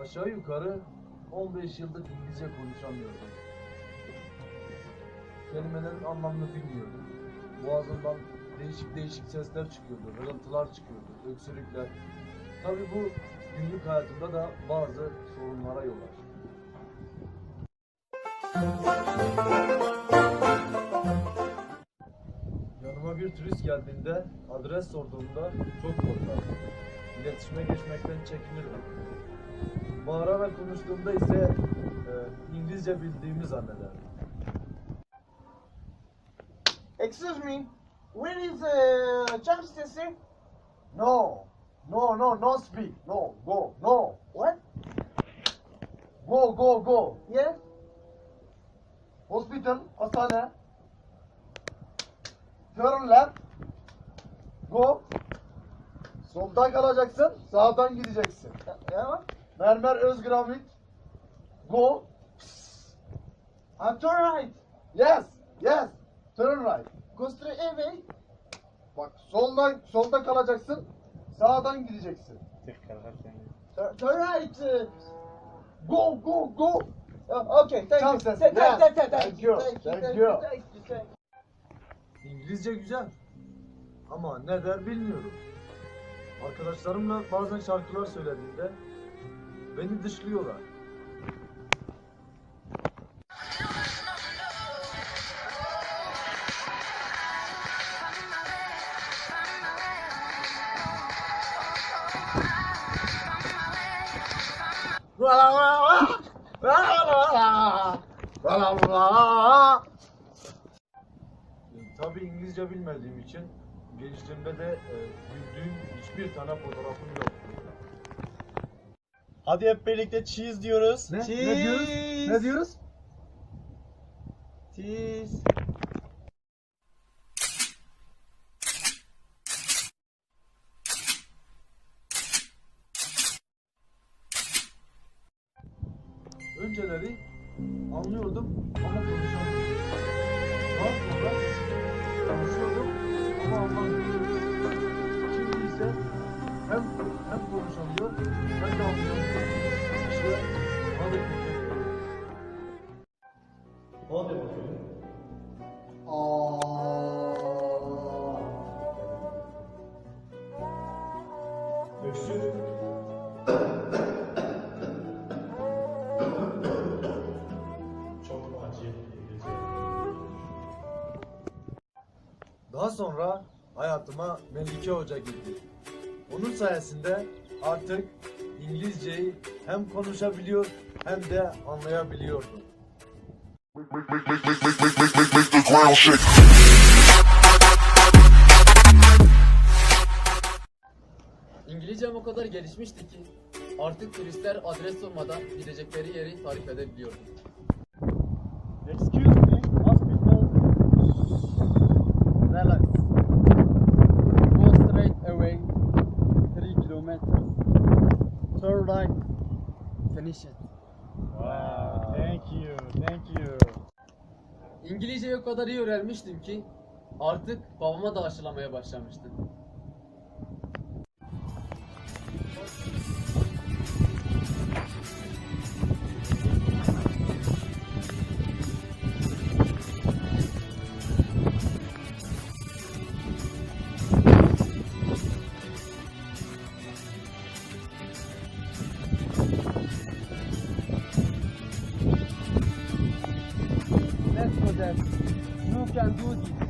aşağı yukarı 15 yıldır İngilizce konuşamıyordum. Kelimelerin anlamını bilmiyordum. Boğazımdan değişik değişik sesler çıkıyordu, hırıltılar çıkıyordu, öksürükler. Tabii bu günlük hayatımda da bazı sorunlara yol açtı. Yanıma bir turist geldiğinde adres sorduğumda çok korkardım. İletişime geçmekten çekinirdim. Bağırarak konuştuğumda ise e, İngilizce bildiğimi zannederdim. Excuse me, where is uh, Charles Station? No, no, no, no speak, no, go, no, What? go, go, go. Yes? Hospital, hastane. Turn left. Go. Soldan kalacaksın, sağdan gideceksin. Yeah? Mermer Özgramit. Go. Uh, turn right. Yes, yes. Turn right. Go straight away. Bak soldan solda kalacaksın, sağdan gideceksin. Tur- turn right. Uh, Go, go, go. okay, thank you. Thank, thank, thank, Thank you, Thank you. thank Thank you. you. Thank you. Thank you. İngilizce güzel. Ama ne der bilmiyorum. Arkadaşlarımla bazen şarkılar söylediğimde beni dışlıyorlar. Tabii İngilizce bilmediğim için gençliğimde de e, güldüğüm hiçbir tane fotoğrafım yok. Hadi hep birlikte cheese diyoruz. Ne? Cheese. Ne diyoruz? Ne diyoruz? Cheese. Önceleri anlıyordum ama Daha sonra hayatıma Melike Hoca girdi. Onun sayesinde artık İngilizceyi hem konuşabiliyor hem de anlayabiliyordum. O kadar gelişmişti ki artık turistler adres sormadan gidecekleri yeri tarif edebiliyordu. Excuse me, hospital. Relax. Go straight away. 3 kilometers. Turn right. Finish it. Wow, thank you, thank you. İngilizceyi o kadar iyi öğrenmiştim ki artık babama da aşılamaya başlamıştım. não nunca dude.